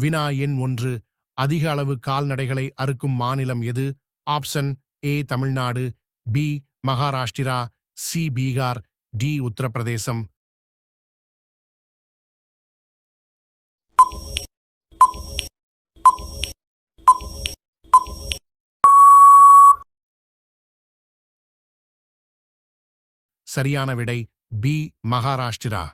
வினா எண் ஒன்று. அதிக அளவு கால்நடைகளை அறுக்கும் மாநிலம் எது? Option A Tamil Nadu B Maharashtra C Bihar D Uttar Pradesh. சரியான விடை பி மகாராஷ்டிரா.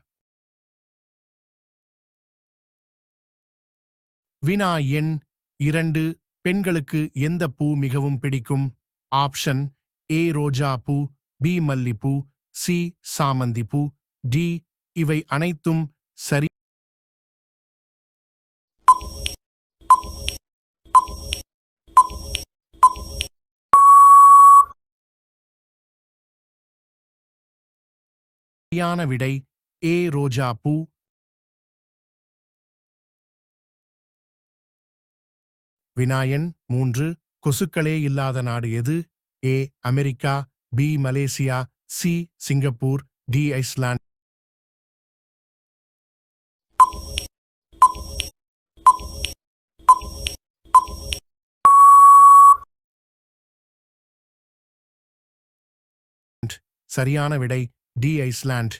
வினா எண் இரண்டு. பெண்களுக்கு எந்த பூ மிகவும் பிடிக்கும்? Option A. ரோஜா பூ பி. மல்லிப்பூ சி. சாமந்தி பூ டி. இவை அனைத்தும் சரி. சரியான விடை ஏ. ரோஜா பூ வினாயன் மூன்று கொசுக்களே இல்லாத நாடு எது? A America B Malaysia C Singapore D Iceland சரியான விடை டி ஐஸ்லாண்ட்.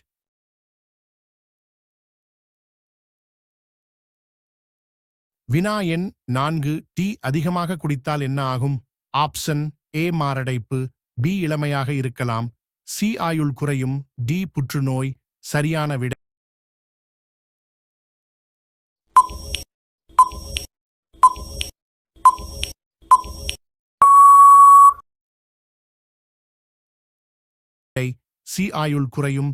வினா எண் நான்கு டீ அதிகமாக குடித்தால் என்ன ஆகும்? ஆப்ஷன் ஏ மாரடைப்பு பி இளமையாக இருக்கலாம் சி ஆயுள் குறையும் டி புற்றுநோய் சரியான விட சி ஆயுள் குறையும்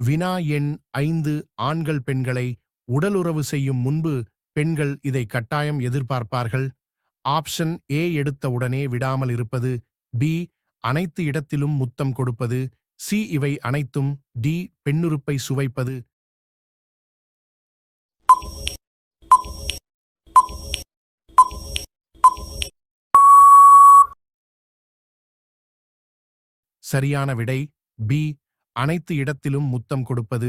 வினா எண் ஐந்து ஆண்கள் பெண்களை உடலுறவு செய்யும் முன்பு பெண்கள் இதை கட்டாயம் எதிர்பார்ப்பார்கள். ஆப்ஷன் ஏ எடுத்த உடனே விடாமல் இருப்பது பி அனைத்து இடத்திலும் முத்தம் கொடுப்பது சி இவை அனைத்தும் டி பெண்ணுறுப்பை சுவைப்பது. சரியான விடை பி அனைத்து இடத்திலும் முத்தம் கொடுப்பது